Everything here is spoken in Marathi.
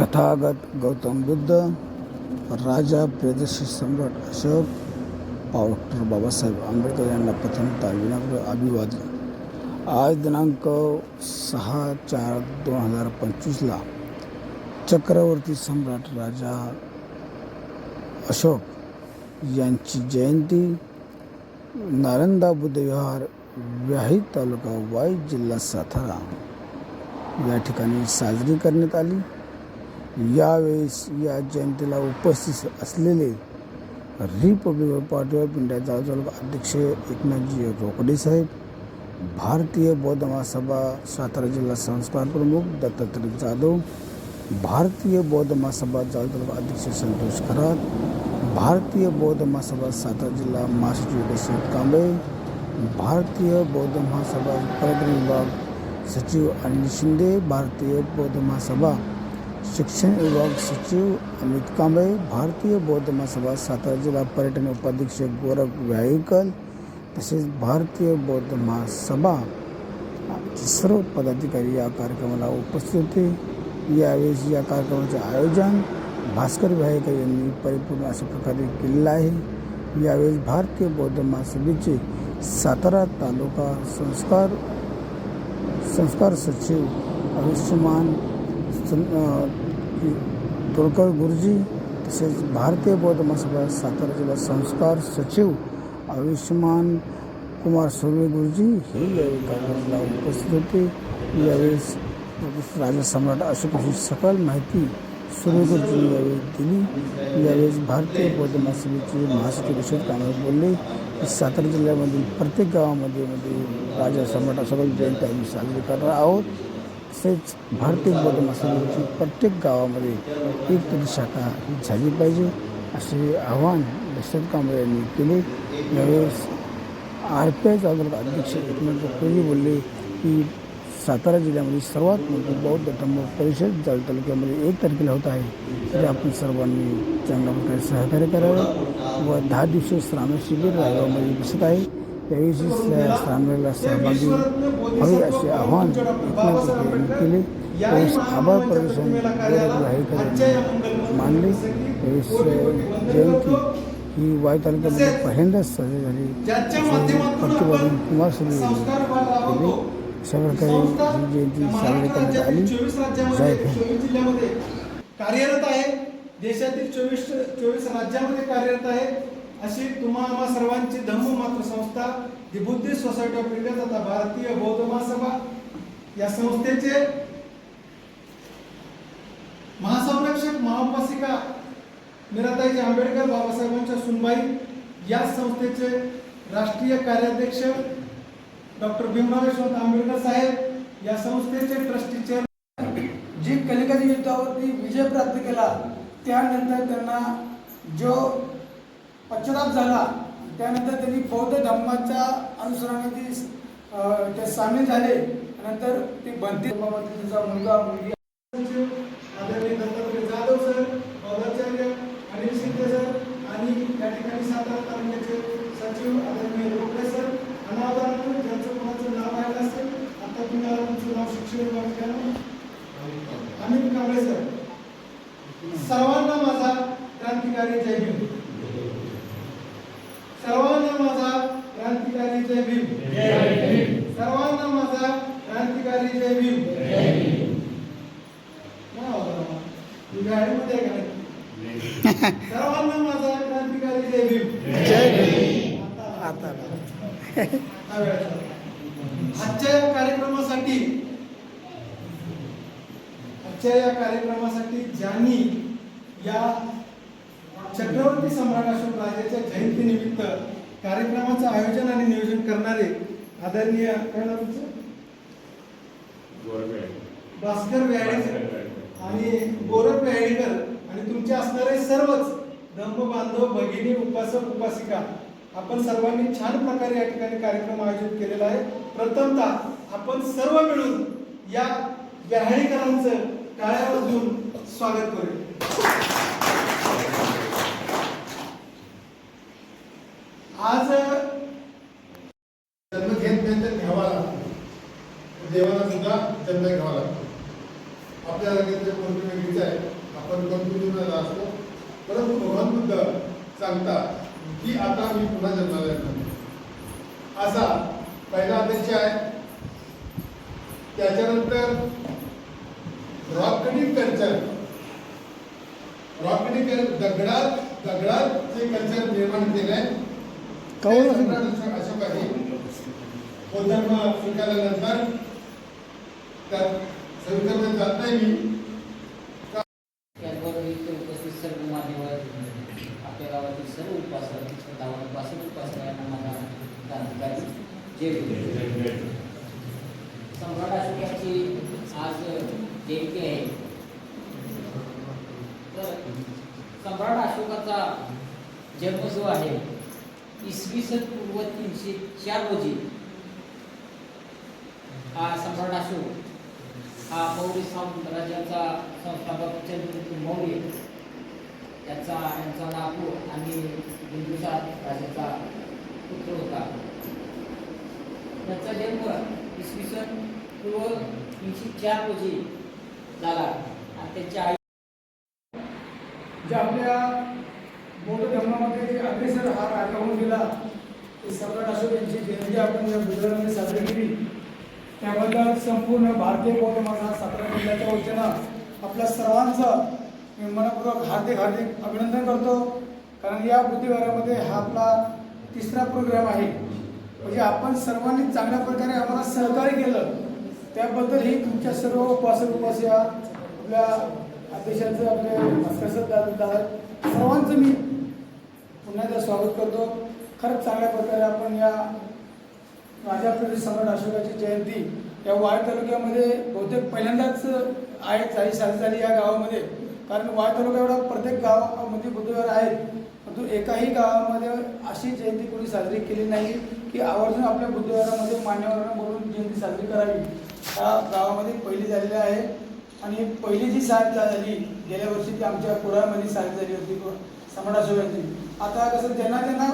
तथागत गौतम बुद्ध राजा प्रदर्शी सम्राट अशोक डॉक्टर बाबासाहेब आंबेडकर यांना प्रथमता विनम्र अभिवादन. आज दिनांक सहा चार दोन हजार पंचवीसला चक्रवर्ती सम्राट राजा अशोक यांची जयंती नालंदा बुद्धविहार व्याही तालुका वाई जिल्हा सातारा या ठिकाणी साजरी करण्यात आली. यावेळेस या जयंतीला उपस्थित असलेले Republic Party of India taluka अध्यक्ष एकनाथजी रोकडे साहेब भारतीय बौद्ध महासभा सातारा जिल्हा संस्कार प्रमुख दत्तात्रय जाधव भारतीय बौद्ध महासभा तालुका अध्यक्ष संतोष खरात भारतीय बौद्ध महासभा सातारा जिल्हा महासचिव दशरथ कांबळे भारतीय बौद्ध महासभा पर्यटन विभाग सचिव अनिल शिंदे भारतीय बौद्ध महासभा शिक्षण विभाग सचिव अमित कांबळे भारतीय बौद्ध महासभा सातारा जिल्हा पर्यटन उपाध्यक्ष गोरख व्याईकल तसेच भारतीय बौद्ध महासभा सर्व पदाधिकारी या कार्यक्रमाला उपस्थित होते. यावेळेस या कार्यक्रमाचे आयोजन भास्कर व्यायकर यांनी परिपूर्ण अशा प्रकारे केलेलं आहे. यावेळेस भारतीय बौद्ध महासभेचे सातारा तालुका संस्कार संस्कार सचिव आयुष्यमान तोडकर गुरुजी तसेच भारतीय बौद्ध महासभा सातारा जिल्हा संस्कार सचिव आयुष्यमान कुमार सुर्वे गुरुजी हे यावेळी कार्यक्रमाला उपस्थित होते. यावेळेस राजा सम्राट अशोकाची सकल माहिती सुर्वे गुरुजींनी यावेळी दिली. यावेळेस भारतीय बौद्ध महासभेचे महासचिव अशोक बोलले. की सातारा जिल्ह्यामधील प्रत्येक गावामध्ये मध्ये राजा सम्राट अशोकाची जयंती आम्ही साजरी करणार आहोत. तसेच भारतीय बौद्ध महासभेची प्रत्येक गावामध्ये एक तरी शाखा ही झाली पाहिजे असे आवाहन दशरथ कांबळे यांनी केले. यावेळेस आर पी आय तालुका अध्यक्ष एकनाथ जोगळे बोलले की सातारा जिल्ह्यामध्ये सर्वात मोठी बौद्ध धर्म परिषद जाल तालुक्यामध्ये एक तारखेला होत आहे. तरी आपण सर्वांनी चांगल्या प्रकारे सहकार्य करावे व दहा दिवसीय श्रावण शिबिर रायगावमध्ये दिसत आहे. यावेळी श्रावणाला सहभागी हवे असे आवाहन एकनाथ यांनी केले यावेळेस आभार प्रदर्शन मानले यावेळेस जयंती ही वाई तालुक्यामध्ये पहिल्यांदाच साजरी झाली प्रतिपादन कुमार यांनी केले अशा प्रकारे ही जयंती साजरी करण्यात आली कार्यरत आहे देशातील चोवीस चोवीस राज्यामध्ये कार्यरत आहे. अशी तुम्हा आम्हा सर्वांची धम्म मात्र संस्था the Buddhist Society of India तथा भारतीय बौद्ध महासभा या संस्थेचे महासंरक्षक महाउपासिका मिराताईजी आंबेडकर बाबासाहेबांच्या सुनबाई या संस्थेचे राष्ट्रीय कार्याध्यक्ष डॉक्टर भीमराव यशवंत आंबेडकर साहेब या संस्थेचे ट्रस्टी चेअर जी कलिंगड युद्धावरती विजय प्राप्त केला त्यानंतर त्यांना जो पश्चाताप झाला. त्यानंतर त्यांनी बौद्ध धर्माच्या अनुसरणाने अं, ते सामील झाले. नंतर ते बनते. धर्मामध्ये मुलगा मुलगी. आदरणीय दत्तात्रय जाधव सर बौद्धाचार्य अनिल शिंदे सर आणि या ठिकाणी सातारा तालुक्याचे सचिव आदरणीय रोकडे सर अनावधानातून ज्यांचं कोणाचं नाव राहिलं असेल आता तुम्हाला तुमचं नाव शिक्षण विभागात अमित कांबळे सर. सर्वांना माझा क्रांतिकारी जय हिंद. सर्वांना माझा क्रांतिकारी जय भीम. सर्वांना माझा क्रांतिकारी जय भीम गाडीमध्ये सर्वांना माझा क्रांतिकारी जय भीम जय भीम आता- आजच्या या कार्यक्रमासाठी आजच्या या कार्यक्रमासाठी ज्यांनी या चक्रवर्ती सम्राट अशोक राजाच्या जयंतीनिमित्त कार्यक्रमाचं आयोजन आणि नियोजन करणारे आदरणीय काय नाव तुमचं? भास्कर व्याडेकर आणि गोरख व्याडेकर आणि तुमचे असणारे सर्वच धम्म बांधव भगिनी उपासक उपासिका आपण सर्वांनी छान प्रकारे या ठिकाणी कार्यक्रम आयोजित केलेला आहे. प्रथमतः आपण सर्व मिळून या व्याहाळीकरांचं टाळ्या वाजवून स्वागत करूया. बुद्ध सांगतात की आता मी पुन्हा जन्माला येतो असा पहिला अध्यक्ष आहे. त्याच्यानंतर रॉकडी कल्चर. रॉकडी दगडात दगडात जे कल्चर निर्माण केलंय अशोक आहे तो धर्म स्वीकारल्यानंतर त्यात सविधर्म जात नाही मी त्याचबरोबर इथे उपस्थित सर्व मान्यवर आपल्या गावातील सर्व उपासक गावात पासष्ट उपासक यांना माझा क्रांतिकारी सम्राट अशोक यांची आज जयंती आहे. तर सम्राट अशोकाचा जन्म जो आहे इसवी सन पूर्व तीनशे चार रोजी हा सम्राट अशोक हा मौर्य साम्राज्याचा संस्थापक चंद्रगुप्त मौर्य त्याचा यांचा नागपूर आणि बिंदुसार राजाचा पुत्र होता. त्याचा जन्म इसवी सन पूर्व तीनशे चार रोजी झाला. आणि त्याच्या आई जे आपल्या बौद्ध धर्मामध्ये जे अग्रेसर हा राजा होऊन गेला ते सम्राट अशोक यांची जयंती आपण या गुजरातमध्ये साजरी केली. त्याबद्दल संपूर्ण भारतीय बौद्ध माझा सातारा जिल्ह्याच्या वतीनं आपल्या सर्वांचं मी मनपूर्वक हार्दिक हार्दिक अभिनंदन करतो. कारण या बुद्धिवारामध्ये हा आपला तिसरा प्रोग्राम आहे. म्हणजे आपण सर्वांनी चांगल्या प्रकारे आम्हाला सहकार्य केलं. त्याबद्दल ही तुमच्या सर्व उपासक उपासिका आपल्या अध्यक्षांचं आपले दादा दादा सर्वांचं मी पुन्हा एकदा स्वागत करतो. खरंच चांगल्या प्रकारे आपण या राजाप्रती सम्राट अशोकाची जयंती या वाय तालुक्यामध्ये बहुतेक पहिल्यांदाच आहे चाळीस साली झाली या गावामध्ये. कारण वाय तालुका एवढा प्रत्येक गावामध्ये बुद्धविहार आहेत परंतु एकाही गावामध्ये अशी जयंती कोणी साजरी केली नाही की आवर्जून आपल्या बुद्धविहारामध्ये मान्यवरांना बोलून जयंती साजरी करावी. या गावामध्ये पहिली झालेली आहे आणि पहिली जी साथ झाली गेल्या वर्षी ती आमच्या कुडाळमध्ये साथ झाली होती. सम्राट अशोकांची आता कसं त्यांना त्यांना